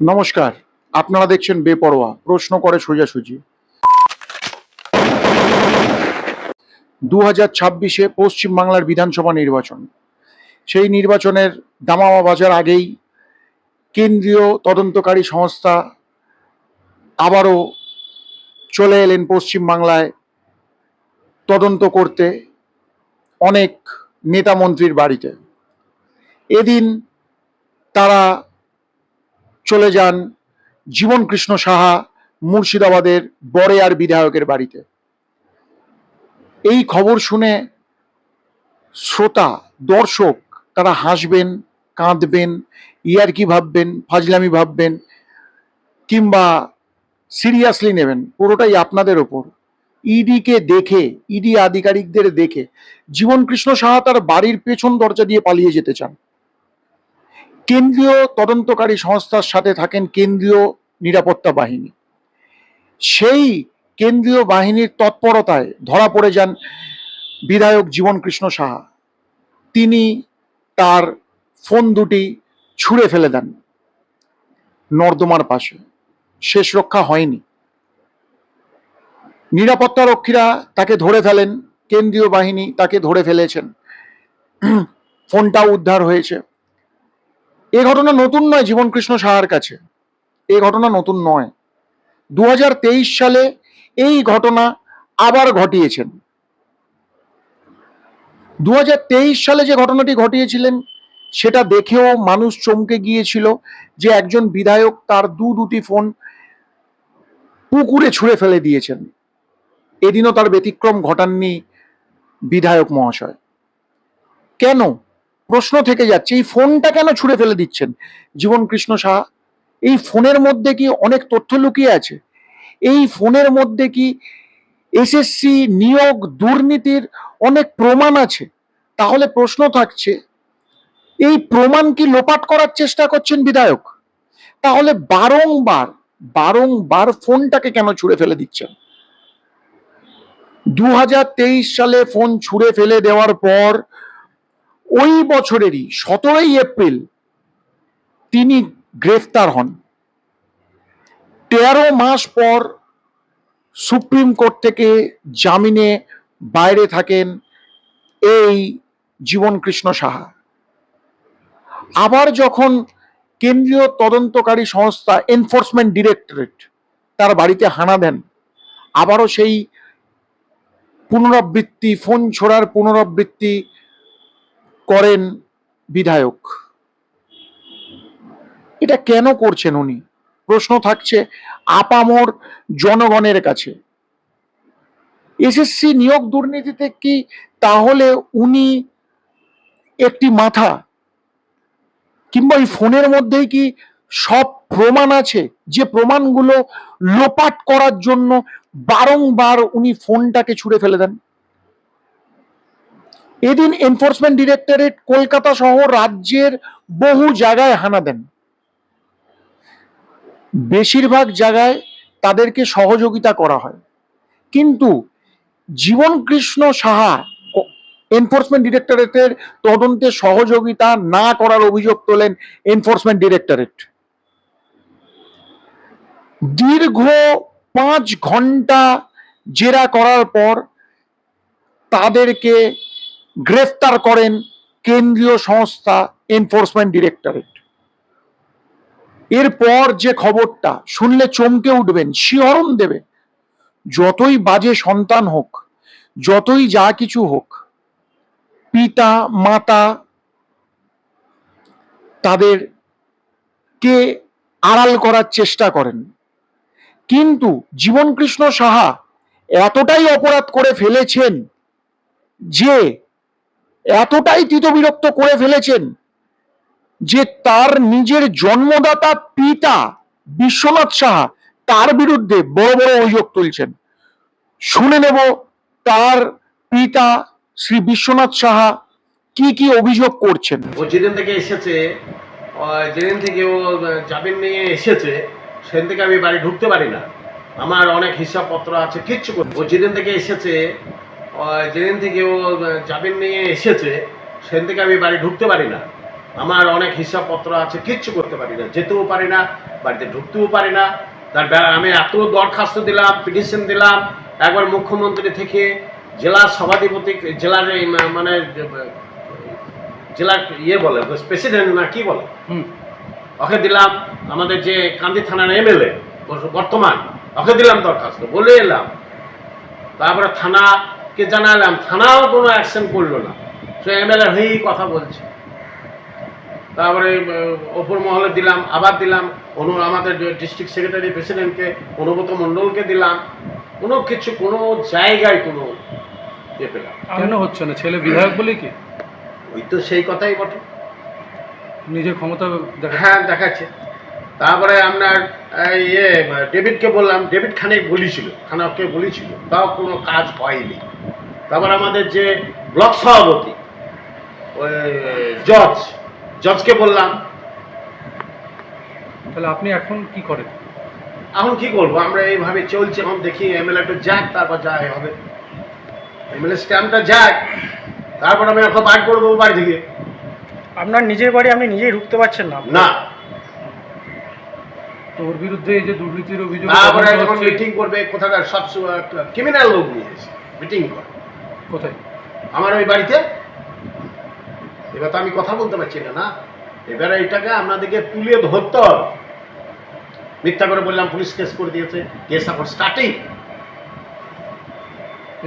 নমস্কার, আপনারা দেখছেন বেপরোয়া, প্রশ্ন করে সোজাসুজি। দু হাজার ছাব্বিশে পশ্চিমবাংলার বিধানসভা নির্বাচন। সেই নির্বাচনের দামামা বাজার আগেই কেন্দ্রীয় তদন্তকারী সংস্থা আবারও চলে এলেন পশ্চিমবাংলায় তদন্ত করতে অনেক নেতা মন্ত্রীর বাড়িতে। এদিন তারা চলে যান জীবন কৃষ্ণ সাহা মুর্শিদাবাদের বড়েয়ার বিধায়কের বাড়িতে। এই খবর শুনে শ্রোতা, দর্শক, তারা হাসবেন, কাঁদবেন ইয়ারকি ভাববেন, ফাজলামি ভাববেন, কিংবা সিরিয়াসলি নেবেন, পুরোটাই আপনাদের ওপর। ইডিকে দেখে, ইডি আধিকারিকদের দেখে জীবন কৃষ্ণ সাহা তার বাড়ির পেছন দরজা দিয়ে পালিয়ে যেতে চান। কেন্দ্রীয় তদন্তকারী সংস্থার সাথে থাকেন কেন্দ্রীয় নিরাপত্তা বাহিনী। সেই কেন্দ্রীয় বাহিনীর তৎপরতায় ধরা পড়ে যান বিধায়ক জীবন কৃষ্ণ সাহা। তিনি তার ফোন দুটি ছুঁড়ে ফেলে দেন। নর্দমার পাশে। শেষ রক্ষা হয়নি। নিরাপত্তা রক্ষীরা তাকে ধরে ফেলেন, কেন্দ্রীয় বাহিনী তাকে ধরে ফেলেছেন। ফোনটাও উদ্ধার হয়েছে। এ ঘটনা নতুন নয় জীবন কৃষ্ণ সাহার কাছে। এ ঘটনা নতুন নয়। দু সালে এই ঘটনা আবার ঘটিয়েছেন। দু হাজার তেইশ সালে যে ঘটনাটি ঘটিয়েছিলেন, সেটা দেখেও মানুষ চমকে গিয়েছিল যে একজন বিধায়ক তার দু দুটি ফোন পুকুরে ছুঁড়ে ফেলে দিয়েছেন। এদিনও তার ব্যতিক্রম ঘটাননি বিধায়ক মহাশয়। কেন? প্রশ্ন থেকে যাচ্ছে, এই ফোনটা কেন ছুঁড়ে ফেলে দিচ্ছেন। জীবন কৃষ্ণ সাহা, এই ফোনের মধ্যে কি অনেক তথ্য লুকিয়ে আছে? এই ফোনের মধ্যে কি এসএসসি নিয়োগ দুর্নীতির অনেক প্রমাণ আছে? তাহলে প্রশ্ন থাকছে, এই প্রমাণ কি লোপাট করার চেষ্টা করছেন বিধায়ক? তাহলে বারংবার বারংবার ফোনটাকে কেন ছুঁড়ে ফেলে দিচ্ছেন? দু হাজার তেইশ সালে ফোন ছুঁড়ে ফেলে দেওয়ার পর ওই বছরেরই সতেরোই এপ্রিল তিনি গ্রেফতার হন। তেরো মাস পর সুপ্রিম কোর্ট থেকে জামিনে বাইরে থাকেন এই জীবন কৃষ্ণ সাহা। আবার যখন কেন্দ্রীয় তদন্তকারী সংস্থা এনফোর্সমেন্ট ডিরেক্টরেট তার বাড়িতে হানা দেন, আবারও সেই পুনরাবৃত্তি, ফোন ছোড়ার পুনরাবৃত্তি করেন বিধায়ক। এটা কেন করছেন উনি? প্রশ্ন থাকছে আপামর জনগণের কাছে। এসএসসি নিয়োগ দুর্নীতিতে কি তাহলে উনি একটি মাথা? কিংবা এই ফোনের মধ্যেই কি সব প্রমাণ আছে? যে প্রমাণগুলো লোপাট করার জন্য বারংবার উনি ফোনটাকে ছুঁড়ে ফেলে দেন। এদিন এনফোর্সমেন্ট ডিরেক্টরেট কলকাতা সহ রাজ্যের বহু জায়গায় হানা দেন। বেশিরভাগ জায়গায় তাদেরকে সহযোগিতা করা হয়। কিন্তু জীবন কৃষ্ণ সাহা এনফোর্সমেন্ট ডিরেক্টরেটের তদন্তে সহযোগিতা না করার অভিযোগ তোলেন এনফোর্সমেন্ট ডিরেক্টরেট দীর্ঘ পাঁচ ঘণ্টা জেরা করার পর তাদেরকে গ্রেফতার করেন কেন্দ্রীয় সংস্থা এনফোর্সমেন্ট ডিরেক্টরেট। এরপর যে খবরটা, শুনলে চমকে উঠবেন, শিহরণ দেবে যতই বাজে সন্তান হোক, যতই যা কিছু হোক, পিতা, মাতা, তাদের কে আড়াল করার চেষ্টা করেন। কিন্তু জীবন কৃষ্ণ সাহা এতটাই অপরাধ করে ফেলেছেন যে এতটাই তিতবিরক্ত করে ফেলেছেন যে তার নিজের জন্মদাতা পিতা বিশ্বনাথ সাহা তার বিরুদ্ধে বড় বড় অভিযোগ তুলছেন। শুনে নেব তার পিতা শ্রী বিশ্বনাথ সাহা কি কি অভিযোগ করছেন। ও যেদিন থেকে এসেছে যেদিন থেকে ও জামিন নিয়ে এসেছে, সেদিন থেকে আমি বাড়ি ঢুকতে পারি না। আমার অনেক হিসাবপত্র আছে, কিচ্ছু ও যেদিন থেকে এসেছে যেদিন থেকে ও জামিন নিয়ে এসেছে সেদিন থেকে আমি বাড়ি ঢুকতে পারি না। আমার অনেক হিসাবপত্র আছে কিচ্ছু করতে পারি না যেতেও পারি না বাড়িতে ঢুকতেও পারি না। তার আমি এত দরখাস্ত দিলাম পিটিশন দিলাম একবার মুখ্যমন্ত্রী থেকে জেলার সভাধিপতি জেলার এই মানে জেলার ইয়ে বলে প্রেসিডেন্ট না কি বলে? হুম। ওকে দিলাম আমাদের যে কান্দি থানার এমএলএ বর্তমান ওকে দিলাম দরখাস্ত বলে এলাম। তারপরে থানাকে জানালাম থানাও কোনো অ্যাকশন করল না। সে এমএলএ হয়েই কথা বলছে। তারপরে ওপর মহলে দিলাম আবার দিলাম অনু আমাদের ডিস্ট্রিক্ট সেক্রেটারি প্রেসিডেন্টকে অনুব্রত মণ্ডলকে দিলাম। কোনো কিছু কোনো জায়গায় কোনো ইয়ে পেলাম কেন হচ্ছে না? ছেলে বিধায়ক বলে কি? ওই তো সেই কথাই বটে। নিজের ক্ষমতা হ্যাঁ দেখাচ্ছে। তারপরে আপনার ইয়ে ডেভিডকে বললাম ডেভিড খানে বলেছিল খানাকে বলেছিল তাও কোনো কাজ হয়নি। তারপর আমাদের যে ব্লক সভাপতি জজ জজকে বললাম। তাহলে আপনি এখন কি করেন? এখন কি করব? আমরা এইভাবে চলছে এখন দেখি এমএলএটা যাক তারপর যা হবে। এমএলএ স্ট্যাম্পটা যাক তারপর আমি এখন বার করে দেবো বাড়ি থেকে। আপনার নিজের বাড়ি আপনি নিজেই ঢুকতে পারছেন না। না। তো ওর বিরুদ্ধে এই যে দুর্নীতির অভিযোগ তারপরে যখন মিটিং করবে কোথাকার সব ক্রিমিনাল লোক নিয়ে মিটিং করে। কোথায়? আমার ওই বাড়িতে? এবার তো আমি কথা বলতে পারছি না না? এবারে এটাকে আপনাদেরকে তুলে ধরতে হবে। মিথ্যা করে বললাম পুলিশ কেস করে দিয়েছে কেস এখন স্টার্টিং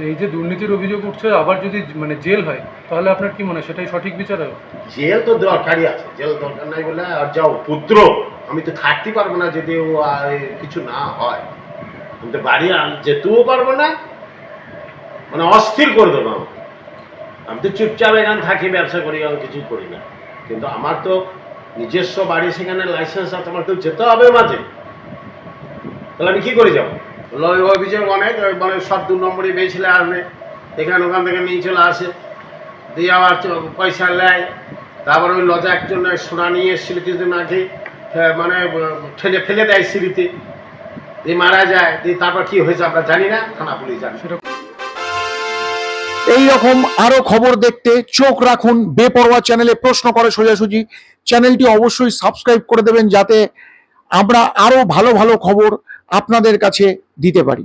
এই যে দুর্নীতির অভিযোগ উঠছে আবার যদি মানে জেল হয় তাহলে আপনার কি মনে হয় সেটাই সঠিক বিচার হবে? জেল তো দরকারই আছে জেল দরকার নাই বলে আর যাও পুত্র আমি তো থাকতে পারব না যদি ও কিছু না হয়। আমি তো বাড়ি যেতেও পারব না মানে অস্থির করে দেবো আমাকে। আমি তো চুপচাপ এখানে থাকি, ব্যবসা করি আমি কিছুই করি না। কিন্তু আমার তো নিজস্ব বাড়ি, সেখানে লাইসেন্স আছে, আমার তো যেতে হবে মাঝে। তাহলে আমি কি করে যাব? ওই অভিযোগ অনেক মানে সব দু নম্বরই পেয়েছিলে আসবে এখানে ওখান থেকে নিয়ে চলে আসে। দিয়ে আবার পয়সা নেয়। তারপর ওই লজা একজন সোনা নিয়ে এসেছিল কিছুদিন আগে মানে ঠেলে ফেলে দেয় সিঁড়িতে দিয়ে মারা যায়। দিয়ে তারপর কি হয়েছে আমরা জানি না, থানা পুলিশ জানি। এই রকম আরও খবর দেখতে চোখ রাখুন বেপরোয়া চ্যানেলে প্রশ্ন করে সোজাসুজি। চ্যানেলটি অবশ্যই সাবস্ক্রাইব করে দেবেন যাতে আমরা আরও ভালো ভালো খবর আপনাদের কাছে দিতে পারি।